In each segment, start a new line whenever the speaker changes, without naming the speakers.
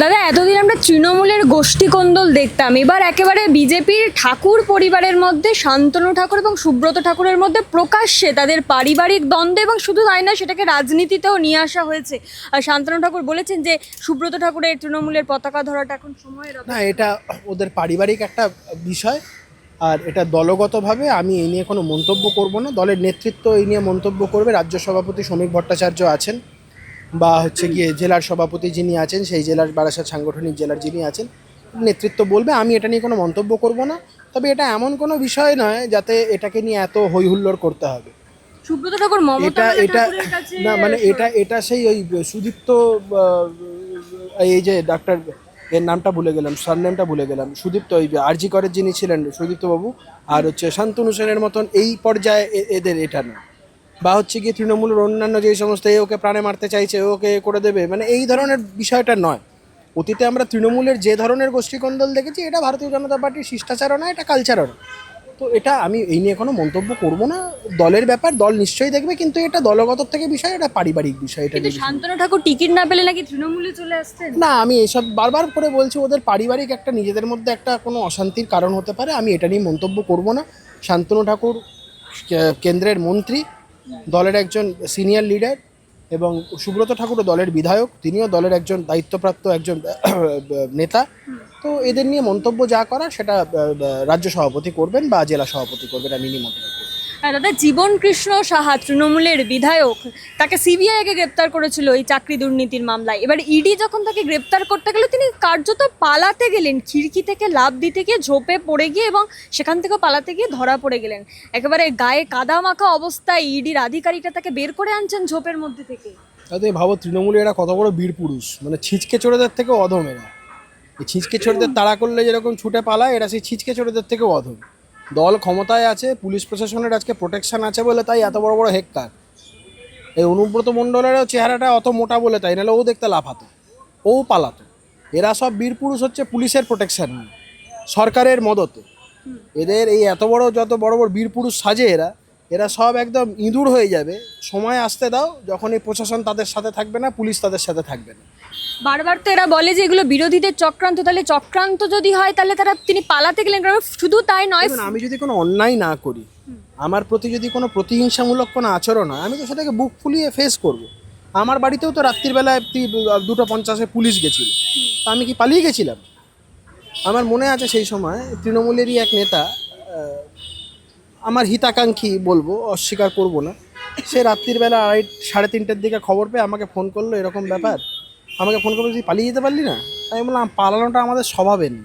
দাদা, এতদিন আমরা তৃণমূলের গোষ্ঠী গোষ্ঠীকন্দল দেখতাম। এবার একেবারে বিজেপির ঠাকুর পরিবারের মধ্যে, শান্তনু ঠাকুর এবং সুব্রত ঠাকুরের মধ্যে প্রকাশ্যে তাদের পারিবারিক দ্বন্দ্ব এবং শুধু তাই না সেটাকে রাজনীতিতেও নিয়ে আসা হয়েছে। আর শান্তনু ঠাকুর বলেছেন যে, সুব্রত ঠাকুরের তৃণমূলের পতাকা ধরাটা এখন অভাব।
না, এটা ওদের পারিবারিক একটা বিষয়, আর এটা দলগতভাবে আমি এই নিয়ে কোনো মন্তব্য করব না। দলের নেতৃত্ব এই নিয়ে মন্তব্য করবে। রাজ্য সভাপতি শ্রমিক ভট্টাচার্য আছেন। বা হচ্ছে গিয়ে জেলার সভাপতি যিনি আছেন সেই জেলার বারাসাত সাংগঠনিক জেলার যিনি আছেন নেতৃত্ব বলবে আমি এটা নিয়ে কোনো মন্তব্য করব না। তবে এটা এমন কোনো বিষয় নয় যাতে এটাকে নিয়ে এত হই হুল্লোড় করতে হবে।
সুব্রত ঠাকুর
এটা এটা না মানে এটা এটা সেই ওই সুদীপ্ত এই যে ডাক্তার এর নামটা ভুলে গেলাম সারনেমটা ভুলে গেলাম সুদীপ্ত ওই আরজি করের যিনি ছিলেন সুদীপ্ত বাবু আর হচ্ছে শান্তনু সেনের মতন এই পর্যায়ে এদের এটা না। বা হচ্ছে গিয়ে তৃণমূলের অন্যান্য যে সমস্ত এ ওকে প্রাণে মারতে চাইছে ওকে এ করে দেবে মানে এই ধরনের বিষয়টা নয়। অতীতে আমরা তৃণমূলের যে ধরনের গোষ্ঠীকন্দল দেখেছি এটা ভারতীয় জনতা পার্টির শিষ্টাচারও না এটা কালচারও না তো এটা আমি এই নিয়ে কোনো মন্তব্য করব না। দলের ব্যাপার দল নিশ্চয়ই দেখবে কিন্তু এটা দলগত থেকে বিষয় এটা পারিবারিক বিষয় এটা
শান্তনু ঠাকুর টিকিট না পেলে নাকি তৃণমূলে চলে আসতেন?
না আমি এসব বারবার করে বলছি ওদের পারিবারিক একটা নিজেদের মধ্যে একটা কোনো অশান্তির কারণ হতে পারে আমি এটা নিয়ে মন্তব্য করব না। শান্তনু ঠাকুর কেন্দ্রের মন্ত্রী দলের একজন সিনিয়র লিডার এবং সুব্রত ঠাকুরও দলের বিধায়ক। তিনিও দলের একজন দায়িত্বপ্রাপ্ত একজন, নেতা। তো এদের নিয়ে মন্তব্য যা করা, সেটা রাজ্য সভাপতি করবেন বা জেলা সভাপতি করবেন, আমি
নিমন্ত্রণ দাদা, জীবন কৃষ্ণ সাহা তৃণমূলের বিধায়ক, তাকে সিবিআইকে গ্রেপ্তার করেছিল এই চাকরি দুর্নীতির মামলায়। এবার ইডি যখন তাকে গ্রেপ্তার করতে গেল, তিনি কার্যত পালাতে গেলেন, খিড়কি থেকে লাভ দিতে গিয়ে ঝোপে পড়ে গিয়ে এবং সেখান থেকে পালাতে গিয়ে ধরা পড়ে গেলেন। একেবারে গায়ে কাদা মাখা অবস্থায় ইডির আধিকারিকরা তাকে বের করে আনছেন ঝোপের মধ্যে থেকে।
তাতে ভাবো, তৃণমূলে এরা কত বড় বীর পুরুষ। মানে ছিচকে চোরেদের থেকে অধম এরা। এই ছিচকে চোরেদের তাড়া করলে যেরকম ছুটে পালায়, এরা সেই ছিচকে চোরেদের থেকেও অধম। দল ক্ষমতায় আছে, পুলিশ প্রশাসনের আজকে প্রোটেকশন আছে বলে তাই এত বড় বড় হেক্কার। এই অনুব্রত মণ্ডলেরও চেহারাটা অত মোটা বলে তাই, নাহলে ও দেখতে লাফাতো, ও পালাতো। এরা সব বীর পুরুষ হচ্ছে পুলিশের প্রোটেকশন সরকারের মদতে। এদের এই এত বড়, যত বড় বড় বীর পুরুষ সাজে এরা এরা সব একদম ইঁদুর হয়ে যাবে। সময় আসতে দাও, যখন এই প্রশাসন তাদের সাথে থাকবে না, পুলিশ তাদের সাথে থাকবে না।
বারবার তো এরা বলে যে এগুলো বিরোধীদের চক্রান্ত তাহলে চক্রান্ত যদি হয় তাহলে তারা তিনি পালাতে গেলেন কারণ শুধু তাই নয়
আমি যদি কোনো অন্যায় না করি আমার প্রতি যদি কোনো প্রতিহিংসামূলক কোনো আচরণ হয় আমি তো সেটাকে বুক ফুলিয়ে ফেস করব। আমার বাড়িতেও তো রাত্রিবেলায় দুটো পঞ্চাশে পুলিশ গেছিল। তা আমি কি পালিয়ে গেছিলাম? আমার মনে আছে সেই সময় তৃণমূলেরই এক নেতা আমার হিতাকাঙ্ক্ষী বলব অস্বীকার করব না। সে রাত্রিবেলা আড়াই সাড়ে তিনটের দিকে খবর পেয়ে আমাকে ফোন করল এরকম ব্যাপার। আমাকে ফোন করল তুই পালিয়ে যেতে পারলি না? আমি বললাম, পালানোটা আমাদের স্বভাবে নেই।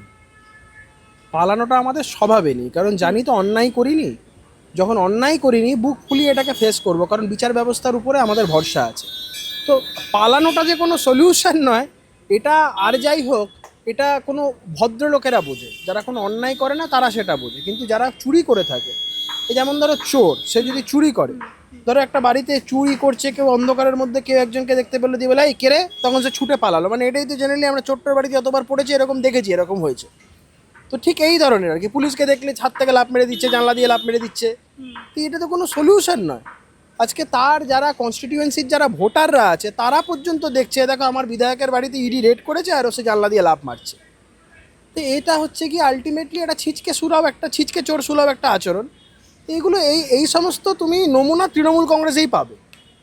পালানোটা আমাদের স্বভাবে নেই। কারণ জানি তো অন্যায় করিনি। যখন অন্যায় করিনি, বুক ফুলিয়ে এটাকে ফেস করব। কারণ বিচার ব্যবস্থার উপরে আমাদের ভরসা আছে। তো পালানোটা যে কোনো সলিউশন নয়। এটা আর যাই হোক, এটা কোনো ভদ্রলোকেরা বোঝে। যারা কোনো অন্যায় করে না, তারা সেটা বোঝে। কিন্তু যারা চুরি করে থাকে যেমন ধরো চোর, সে যদি চুরি করে ধরো একটা বাড়িতে চুরি করছে কেউ অন্ধকারের মধ্যে কেউ একজনকে দেখতে পেল দিয়ে বলে এই কেরে তখন সে ছুটে পালালো। মানে এটাই তো জেনারেলি আমরা ছোট্ট বাড়িতে যতবার পড়েছি এরকম দেখেছি এরকম হয়েছে। তো ঠিক এই ধরনের আর কি। পুলিশকে দেখলে ছাদ থেকে লাভ মেরে দিচ্ছে জানলা দিয়ে লাভ মেরে দিচ্ছে। তো এটা তো কোনো সলিউশন নয়। আজকে তার যারা কনস্টিটিউয়েন্সির যারা ভোটাররা আছে তারা পর্যন্ত দেখছে দেখো আমার বিধায়কের বাড়িতে ইডি রেড করেছে আর সে জানলা দিয়ে লাভ মারছে। তো এটা হচ্ছে কি আলটিমেটলি একটা ছিচকে সুলভ একটা ছিচকে চোর সুলভ একটা আচরণ। তো এগুলো এই এই সমস্ত তুমি নমুনা তৃণমূল কংগ্রেসেই পাবে।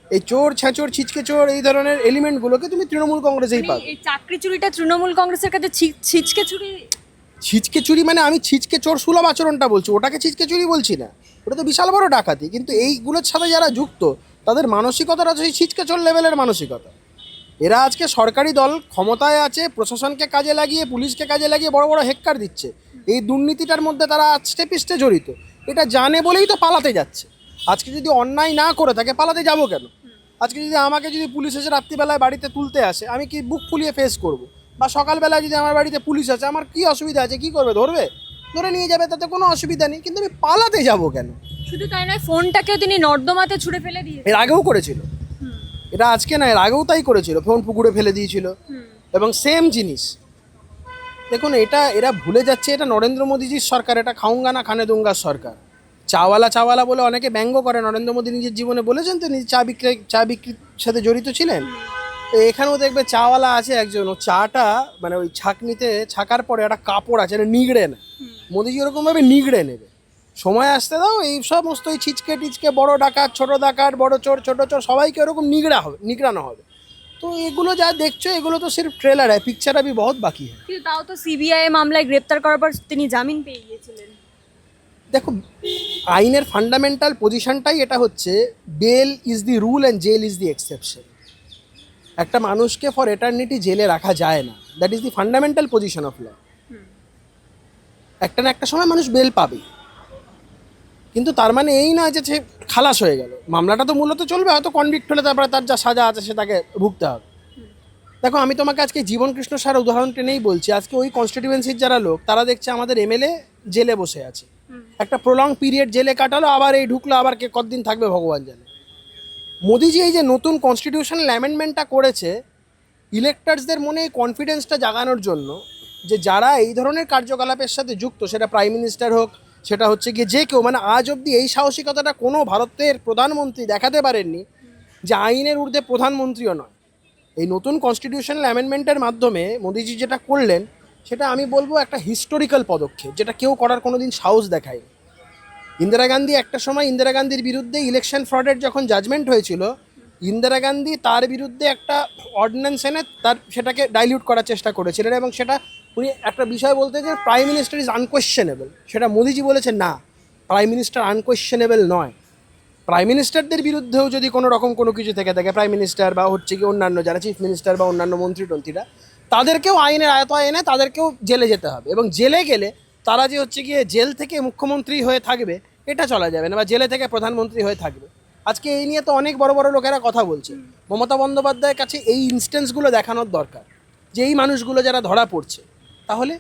এই চোর ছেঁচোর ছিচকে চোর এই ধরনের এলিমেন্টগুলোকে তুমি তৃণমূল কংগ্রেসেই পাবে।
এই চাকরি চুরিটা তৃণমূল কংগ্রেসের কাছে ছিচকে চুরি
ছিচকে চুরি মানে আমি ছিচকে চোর সুলভ আচরণটা বলছি ওটাকে ছিচকে চুরি বলছি না। ওটা তো বিশাল বড় ডাকাতি কিন্তু এইগুলোর সাথে যারা যুক্ত তাদের মানসিকতাটা সেই ছিচকে চোর লেভেলের মানসিকতা। এরা আজকে সরকারি দল ক্ষমতায় আছে প্রশাসনকে কাজে লাগিয়ে পুলিশকে কাজে লাগিয়ে বড় বড় হেক্কার দিচ্ছে। এই দুর্নীতিটার মধ্যে তারা আষ্টে পিষ্টে জড়িত। এটা জানে বলেই তো পালাতে যাচ্ছে। আজকে যদি অন্যায় না করে থাকে পালাতে যাব কেন? আজকে যদি আমাকে যদি পুলিশ এসে রাত্রিবেলায় বাড়িতে তুলতে আসে আমি কি বুক ফুলিয়ে ফেস করব? বা সকালবেলায় যদি আমার বাড়িতে পুলিশ আছে আমার কি অসুবিধা আছে? কি করবে? ধরবে? ধরে নিয়ে যাবে তাতে কোনো অসুবিধা নেই। কিন্তু আমি পালাতে যাব কেন?
শুধু তাই নয় ফোনটাকেও তিনি নর্দমাতে ছুঁড়ে ফেলে দিয়ে
এর আগেও করেছিল। এটা আজকে না এর আগেও তাই করেছিল। ফোন পুকুরে ফেলে দিয়েছিল। এবং সেম জিনিস। দেখুন এটা এরা ভুলে যাচ্ছে এটা নরেন্দ্র মোদীজির সরকার এটা খাউঙ্গা না খানে দুঙ্গার সরকার। চাওয়ালা চাওয়ালা বলে অনেকে ব্যঙ্গ করে নরেন্দ্র মোদী নিজের জীবনে বলেছেন তো নিজে চা বিক্রি চা বিক্রির সাথে জড়িত ছিলেন। তো এখানেও দেখবে চাওয়ালা আছে একজন ও চাটা মানে ওই ছাকনিতে ছাকার পরে একটা কাপড় আছে এটা নিগড়ে না মোদিজি ওরকমভাবে নিগড়ে নেবে। সময় আসতে দাও এই সমস্ত এই ছিচকে টিচকে বড় ডাকাত ছোট ডাকাত বড় চোর ছোট চোর সবাইকে ওরকম নিগড়া হবে নিগড়ানো হবে। তো এগুলো যা দেখছো এগুলো তো সির্ফ ট্রেলার है পিকচার अभी बहुत বাকি है
কিন্তু তাও তো সিবিআই মামলায় গ্রেপ্তার করার পর তিনি জামিন পেয়ে গিয়েছিলেন
দেখো আইনের ফান্ডামেন্টাল পজিশনটাই এটা হচ্ছে bail is the rule and jail is the exception একটা মানুষকে ফর এটার্নিটি জেলে রাখা যায় না that is the fundamental position of law একটা না একটা সময় মানুষ বেল পাবে কিন্তু তার মানে এই না যে সে খালাস হয়ে গেল। মামলাটা তো মূলত চলবে, হয়তো কনভিক্ট হলে তারপরে তার যা সাজা আছে সে তাকে ভুগতে হবে। দেখো, আমি তোমাকে আজকে জীবন কৃষ্ণ সার উদাহরণ টেনেই বলছি, আজকে ওই কনস্টিটিউয়েন্সির যারা লোক, তারা দেখছে আমাদের এমএলএ জেলে বসে আছে। একটা প্রলং পিরিয়ড জেলে কাটালো, আবার এই ঢুকলো, আবার কে কতদিন থাকবে ভগবান জানে। মোদিজি এই যে নতুন কনস্টিটিউশনাল অ্যামেন্ডমেন্টটা করেছে ইলেক্টার্সদের মনে এই কনফিডেন্সটা জাগানোর জন্য যে যারা এই ধরনের কার্যকলাপের সাথে যুক্ত, সেটা প্রাইম মিনিস্টার হোক সেটা হচ্ছে গিয়ে যে কেউ মানে আজ অবধি এই সাহসিকতাটা কোনো ভারতের প্রধানমন্ত্রী দেখাতে পারেননি যে আইনের ঊর্ধ্বে প্রধানমন্ত্রীও নয়। এই নতুন কনস্টিটিউশনাল অ্যামেন্ডমেন্টের মাধ্যমে মোদিজি যেটা করলেন, সেটা আমি বলব একটা হিস্টোরিক্যাল পদক্ষেপ, যেটা কেউ করার কোনো দিন সাহস দেখায়নি। ইন্দিরা গান্ধী একটা সময় ইন্দিরা গান্ধীর বিরুদ্ধে ইলেকশন ফ্রডের যখন জাজমেন্ট হয়েছিল, ইন্দিরা গান্ধী তার বিরুদ্ধে একটা অর্ডিন্যান্স এনে তার সেটাকে ডাইলিউট করার চেষ্টা করেছিলেন এবং সেটা উনি একটা বিষয় বলতে যে প্রাইম মিনিস্টার ইজ আনকোয়েশ্চেনেবল সেটা মোদিজি বলেছেন না প্রাইম মিনিস্টার আনকোয়েশ্চেনেবল নয়। প্রাইম মিনিস্টারদের বিরুদ্ধেও যদি কোনো রকম কোনো কিছু থেকে থাকে প্রাইম মিনিস্টার বা হচ্ছে কি অন্যান্য যারা চিফ মিনিস্টার বা অন্যান্য মন্ত্রী টন্ত্রীরা তাদেরকেও আইনের আয়তায় এনে তাদেরকেও জেলে যেতে হবে। এবং জেলে গেলে তারা যে হচ্ছে গিয়ে জেল থেকে মুখ্যমন্ত্রী হয়ে থাকবে, এটা চলা যাবে না, বা জেলে থেকে প্রধানমন্ত্রী হয়ে থাকবে। আজকে এই নিয়ে তো অনেক বড় বড় লোকেরা কথা বলছে। মমতা বন্দ্যোপাধ্যায়ের কাছে এই ইনস্টেন্সগুলো দেখানোর দরকার, যে এই মানুষগুলো যারা ধরা পড়ছে। তাহলে?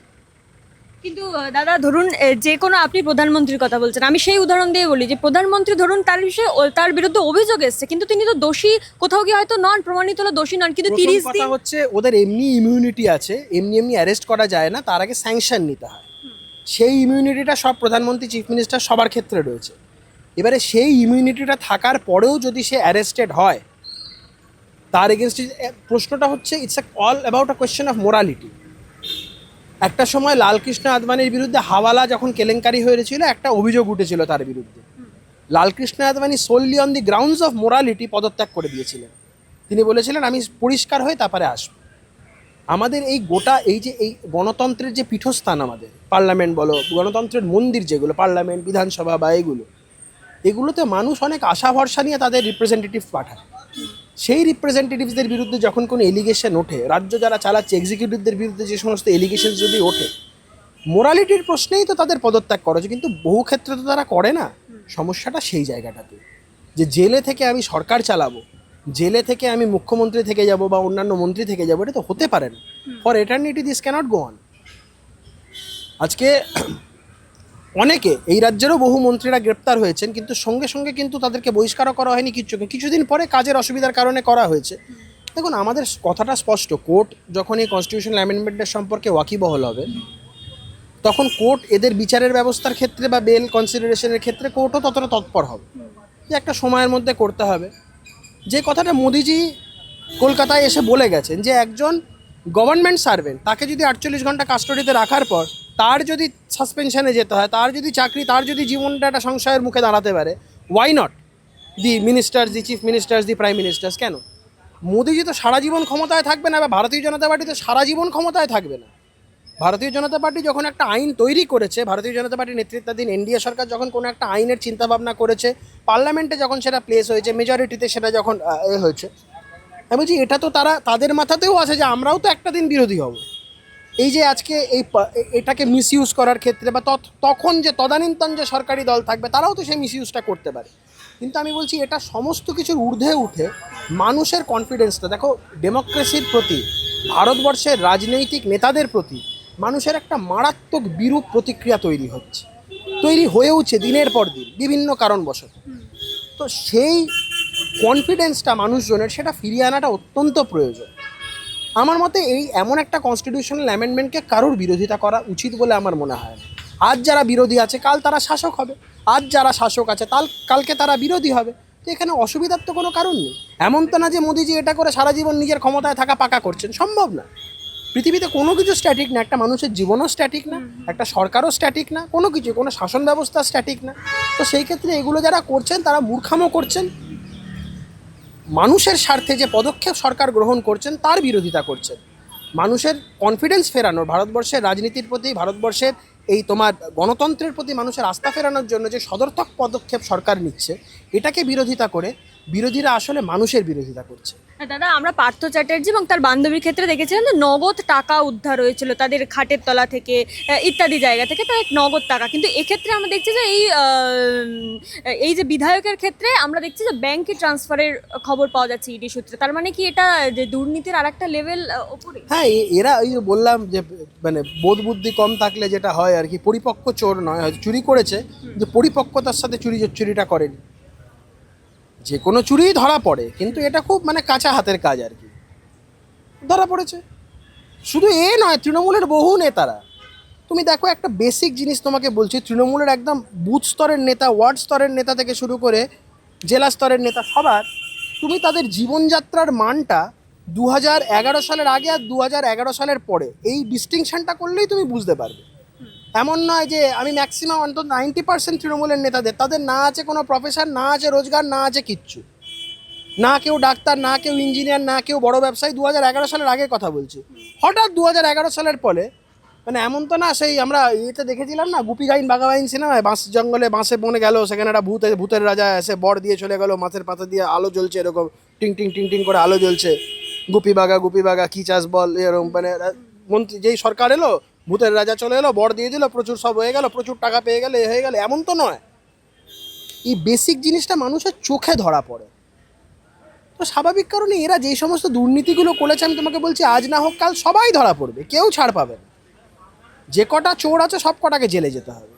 কিন্তু দাদা ধরুন যে কোনো আপনি প্রধানমন্ত্রীর কথা বলছেন আমি সেই উদাহরণ দিয়ে বলি যে প্রধানমন্ত্রী ধরুন তার বিষয়ে তার বিরুদ্ধে অভিযোগ এসছে কিন্তু তিনি তো দোষী কোথাও গিয়ে হয়তো নন প্রমাণিত হলো দোষী নন কিন্তু তিরিশ দিন
হচ্ছে ওদের এমনি ইমিউনিটি আছে এমনি এমনি অ্যারেস্ট করা যায় না তার আগে স্যাংশন নিতে হয়। সেই ইমিউনিটিটা সব প্রধানমন্ত্রী চিফ মিনিস্টার সবার ক্ষেত্রে রয়েছে। এবারে সেই ইমিউনিটিটা থাকার পরেও যদি সে অ্যারেস্টেড হয় তার এগেনস্ট প্রশ্নটা হচ্ছে it's all about a question of morality একটা সময় লালকৃষ্ণ আদবানির বিরুদ্ধে হাওয়ালা যখন কেলেঙ্কারি হয়েছিল, একটা অভিযোগ উঠেছিল তার বিরুদ্ধে। Lalkrishna Advani solely on the grounds of morality পদত্যাগ করে দিয়েছিলেন। তিনি বলেছিলেন, আমি পরিষ্কার হয়ে তারপরে আসব। আমাদের এই গোটা, এই যে, এই গণতন্ত্রের যে পীঠস্থান আমাদের, পার্লামেন্ট বলো, গণতন্ত্রের মন্দির যেগুলো, পার্লামেন্ট, বিধানসভা বা এগুলো, এগুলোতে মানুষ অনেক আশা ভরসা নিয়ে তাদের রিপ্রেজেন্টেটিভ পাঠায়। সেই রিপ্রেজেন্টেটিভসদের বিরুদ্ধে যখন কোনো এলিগেশন ওঠে রাজ্য যারা চালাচ্ছে এক্সিকিউটিভদের বিরুদ্ধে যে সমস্ত এলিগেশন যদি ওঠে মোরালিটির প্রশ্নেই তো তাদের পদত্যাগ করা হচ্ছে কিন্তু বহু ক্ষেত্রে তো তারা করে না। সমস্যাটা সেই জায়গাটাতে। যে জেলে থেকে আমি সরকার চালাবো জেলে থেকে আমি মুখ্যমন্ত্রী থেকে যাব বা অন্যান্য মন্ত্রী থেকে যাব এটা তো হতে পারে না। For eternity this cannot go on আজকে অনেকে এই রাজ্যেরও বহু মন্ত্রীরা গ্রেপ্তার হয়েছেন, কিন্তু সঙ্গে সঙ্গে কিন্তু তাদেরকে বহিষ্কারও করা হয়নি কিছু কিছুদিন পরে কাজের অসুবিধার কারণে করা হয়েছে। দেখুন, আমাদের কথাটা স্পষ্ট, কোর্ট যখন এই কনস্টিটিউশনাল অ্যামেন্ডমেন্টের সম্পর্কে ওয়াকিবহল হবে, তখন কোর্ট এদের বিচারের ব্যবস্থার ক্ষেত্রে বা বেল কনসিডারেশনের ক্ষেত্রে কোর্টও ততটা তৎপর হবে। যে একটা সময়ের মধ্যে করতে হবে। যে কথাটা মোদিজি কলকাতায় এসে বলে গেছেন যে একজন গভর্নমেন্ট সার্ভেন্ট, তাকে যদি আটচল্লিশ ঘণ্টা কাস্টডিতে রাখার পর, তার যদি সাসপেনশনে যেতে হয়, তার যদি চাকরি, তার যদি জীবনটা একটা সংশয়ের মুখে দাঁড়াতে পারে why not the ministers the chief ministers the prime ministers কেন? মোদিজি তো সারা জীবন ক্ষমতায় থাকবে না বা ভারতীয় জনতা পার্টি তো সারা জীবন ক্ষমতায় থাকবে না। ভারতীয় জনতা পার্টি যখন একটা আইন তৈরি করেছে, ভারতীয় জনতা পার্টির নেতৃত্বাধীন এনডিএ সরকার যখন কোনো একটা আইনের চিন্তাভাবনা করেছে, পার্লামেন্টে যখন সেটা প্লেস হয়েছে মেজরিটিতে সেটা যখন হয়েছে আমি বলছি, এটা তো তারা তাদের মাথাতেও আছে যে আমরাও তো একটা দিন বিরোধী হব। এই যে আজকে এই এটাকে মিসইউজ করার ক্ষেত্রে বা তখন যে তদানীন্তন যে সরকারি দল থাকবে, তারাও তো সেই মিসইউজটা করতে পারে। কিন্তু আমি বলছি, এটা সমস্ত কিছুর ঊর্ধ্বে উঠে মানুষের কনফিডেন্সটা দেখো ডেমোক্রেসির প্রতি, ভারতবর্ষের রাজনৈতিক নেতাদের প্রতি মানুষের একটা মারাত্মক বিরূপ প্রতিক্রিয়া তৈরি হচ্ছে। তৈরি হয়েওছে দিনের পর দিন, বিভিন্ন কারণবশত। তো সেই কনফিডেন্সটা মানুষজনের, সেটা ফিরিয়ে আনাটা অত্যন্ত প্রয়োজন। আমার মতে এই এমন একটা কনস্টিটিউশনাল অ্যামেন্ডমেন্টকে কারোর বিরোধিতা করা উচিত বলে আমার মনে হয় আজ যারা বিরোধী আছে, কাল তারা শাসক হবে। আজ যারা শাসক আছে, তাল, কালকে তারা বিরোধী হবে। তো এখানে অসুবিধার তো কোনো কারণ নেই। এমন তো না যে মোদিজি এটা করে সারা জীবন নিজের ক্ষমতায় থাকা পাকা করছেন, সম্ভব না। পৃথিবীতে কোনো কিছু স্ট্যাটিক না, একটা মানুষের জীবনও স্ট্যাটিক না, একটা সরকারও স্ট্যাটিক না, কোনো কিছু, কোনো শাসন ব্যবস্থা স্ট্যাটিক না। তো সেই ক্ষেত্রে এগুলো যারা করছেন, তারা মূর্খামো করছেন। মানুষের স্বার্থে যে পদক্ষেপ সরকার গ্রহণ করছেন, তার বিরোধিতা করছেন। মানুষের কনফিডেন্স ফেরানোর, ভারতবর্ষের রাজনীতির প্রতি, ভারতবর্ষের এই তোমার গণতন্ত্রের প্রতি মানুষের আস্থা ফেরানোর জন্য যে সদর্থক পদক্ষেপ সরকার নিচ্ছে, এটাকে বিরোধিতা করে বিরোধীরা আসলে মানুষের বিরোধিতা করছে।
হ্যাঁ, দাদা আমরা পার্থ চ্যাটার্জি এবং তার বান্ধবীর ক্ষেত্রে দেখেছিলাম যে নগদ টাকা উদ্ধার হয়েছিল তাদের খাটের তলা থেকে ইত্যাদি জায়গা থেকে তাদের নগদ টাকা। কিন্তু এক্ষেত্রে আমরা দেখছি যে এই এই যে বিধায়কের ক্ষেত্রে আমরা দেখছি যে ব্যাংকে ট্রান্সফারের খবর পাওয়া যাচ্ছে ইডি সূত্রে। তার মানে কি এটা যে দুর্নীতির আর একটা লেভেল ওপরে?
হ্যাঁ এরা ওই যে বললাম যে মানে বোধ বুদ্ধি কম থাকলে যেটা হয় আর কি পরিপক্ক চোর নয় হয়তো চুরি করেছে যে পরিপক্কতার সাথে চুরি চুরিটা করেনি। যে কোনো চুরিই ধরা পড়ে, কিন্তু এটা খুব মানে কাঁচা হাতের কাজ আর কি। ধরা পড়েছে। শুধু এ নয়, তৃণমূলের বহু নেতারা। তুমি দেখো একটা বেসিক জিনিস তোমাকে বলছি, তৃণমূলের একদম বুথ স্তরের নেতা, ওয়ার্ড স্তরের নেতা থেকে শুরু করে জেলা স্তরের নেতা সবার, তুমি তাদের জীবনযাত্রার মানটা দু হাজার এগারো সালের আগে আর দু হাজার এগারো সালের পরে, এই ডিস্টিংশনটা করলেই তুমি বুঝতে পারবে। এমন নয় যে আমি ম্যাক্সিমাম অন্তত নাইনটি পার্সেন্ট তৃণমূলের নেতাদের, তাদের না আছে কোনো প্রফেশন না আছে রোজগার, না আছে কিচ্ছু। না কেউ ডাক্তার, না কেউ ইঞ্জিনিয়ার না কেউ বড় ব্যবসায়ী দু হাজার এগারো সালের আগে কথা বলছি। হঠাৎ দু হাজার এগারো সালের পরে মানে এমন তো না, সেই আমরা ইয়েতে দেখেছিলাম না গুপি গাইন বাঘাবাইন সিনেমায়, বাঁশ জঙ্গলে বাঁশে বনে গেল, সেখানে একটা ভূত, ভূতের রাজা এসে বর দিয়ে চলে গেল, মাছের পাতা দিয়ে আলো জ্বলছে এরকম, টিং টিং টিং টিং করে আলো জ্বলছে। গুপি বাগা গুপি বাগা কি চাষ বল এরকম মানে মন্ত্রী, যেই সরকার এলো ভূতের রাজা চলে এলো, বর দিয়ে দিল, প্রচুর সব হয়ে গেল, প্রচুর টাকা পেয়ে গেলে, এ হয়ে গেল, এমন তো নয়। এই বেসিক জিনিসটা মানুষের চোখে ধরা পড়ে। তো স্বাভাবিক কারণে এরা যেই সমস্ত দুর্নীতিগুলো করেছে, আমি তোমাকে বলছি, আজ না হোক কাল সবাই ধরা পড়বে, কেউ ছাড় পাবে না। যে কটা চোর আছে, সব কটাকে জেলে যেতে হবে।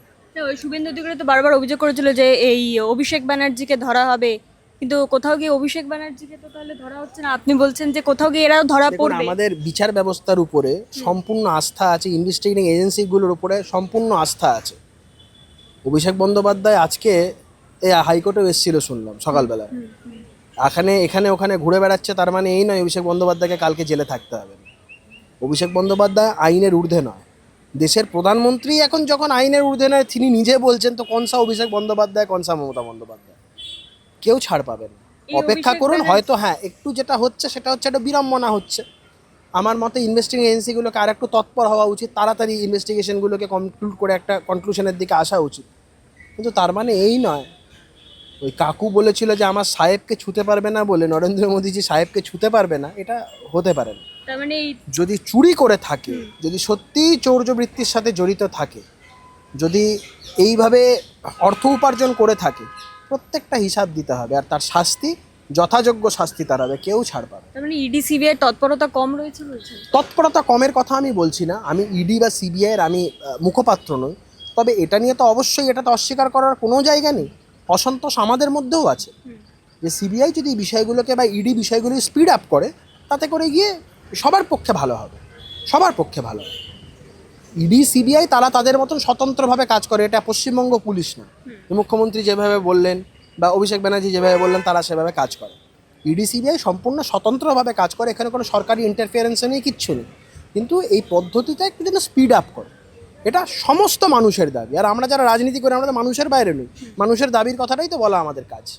শুভেন্দু অধিকারী তো বারবার অভিযোগ করেছিল যে এই অভিষেক ব্যানার্জিকে ধরা হবে। কিন্তু কোথাও গিয়ে অভিষেক ব্যানার্জিকে তো তাহলে ধরা হচ্ছে না। আপনি বলছেন যে কোথাও গিয়ে এরাও ধরা পড়বে।
আমাদের বিচার ব্যবস্থার উপরে সম্পূর্ণ আস্থা আছে ইনভেস্টিগেটিং এজেন্সিগুলোর উপরে সম্পূর্ণ আস্থা আছে। অভিষেক বন্দ্যোপাধ্যায় আজকে এই হাইকোর্টেও এসেছিল শুনলাম সকালবেলা। এখানে এখানে ওখানে ঘুরে বেড়াচ্ছে তার মানে এই নয় অভিষেক বন্দ্যোপাধ্যায়কে কালকে জেলে থাকতে হবে। অভিষেক বন্দ্যোপাধ্যায় আইনের ঊর্ধ্বে নয়। দেশের প্রধানমন্ত্রী এখন যখন আইনের ঊর্ধ্বে নয় তিনি নিজে বলছেন তো কনসা অভিষেক বন্দ্যোপাধ্যায় কনসা মমতা বন্দ্যোপাধ্যায়? কেউ ছাড় পাবেন অপেক্ষা করুন হয়তো হ্যাঁ একটু যেটা হচ্ছে সেটা হচ্ছে একটা বিড়ম্বনা হচ্ছে। আমার মতে ইনভেস্টিং এজেন্সিগুলোকে আর একটু তৎপর হওয়া উচিত তাড়াতাড়ি ইনভেস্টিগেশনগুলোকে কনক্লুড করে একটা কনক্লুশনের দিকে আসা উচিত। কিন্তু তার মানে এই নয় ওই কাকু বলেছিল যে আমার সাহেবকে ছুতে পারবে না বলে নরেন্দ্র মোদীজি সাহেবকে ছুতে পারবে না এটা হতে পারে না।
মানে
যদি চুরি করে থাকে যদি সত্যিই চৌর্যবৃত্তির সাথে জড়িত থাকে যদি এইভাবে অর্থ উপার্জন করে থাকে প্রত্যেকটা হিসাব দিতে হবে আর তার শাস্তি যথাযোগ্য শাস্তি তার হবে কেউ ছাড় পাবে
তার মানে ইডি সিবিআই তৎপরতা কম রয়েছে বলছেন?
তৎপরতা কমের কথা আমি বলছি না। আমি ইডি বা সিবিআইয়ের আমি মুখপাত্র নই। তবে এটা নিয়ে তো অবশ্যই এটা তো অস্বীকার করার কোনো জায়গা নেই। অসন্তোষ আমাদের মধ্যেও আছে। যে সিবিআই যদি বিষয়গুলোকে বা ইডি বিষয়গুলো স্পিড আপ করে তাতে করে গিয়ে সবার পক্ষে ভালো হবে। সবার পক্ষে ভালো হবে। ইডি সিবিআই তারা তাদের মতন স্বতন্ত্রভাবে কাজ করে। এটা পশ্চিমবঙ্গ পুলিশ না মুখ্যমন্ত্রী যেভাবে বললেন বা অভিষেক ব্যানার্জি যেভাবে বললেন তারা সেভাবে কাজ করে। ইডি সিবিআই সম্পূর্ণ স্বতন্ত্রভাবে কাজ করে। এখানে কোনো সরকারি ইন্টারফিয়ারেন্সও নেই কিচ্ছু নেই। কিন্তু এই পদ্ধতিটা একটু যেন স্পিড আপ করে। এটা সমস্ত মানুষের দাবি। আর আমরা যারা রাজনীতি করি আমরা তো মানুষের বাইরে নই। মানুষের দাবির কথাটাই তো বলা আমাদের কাজ।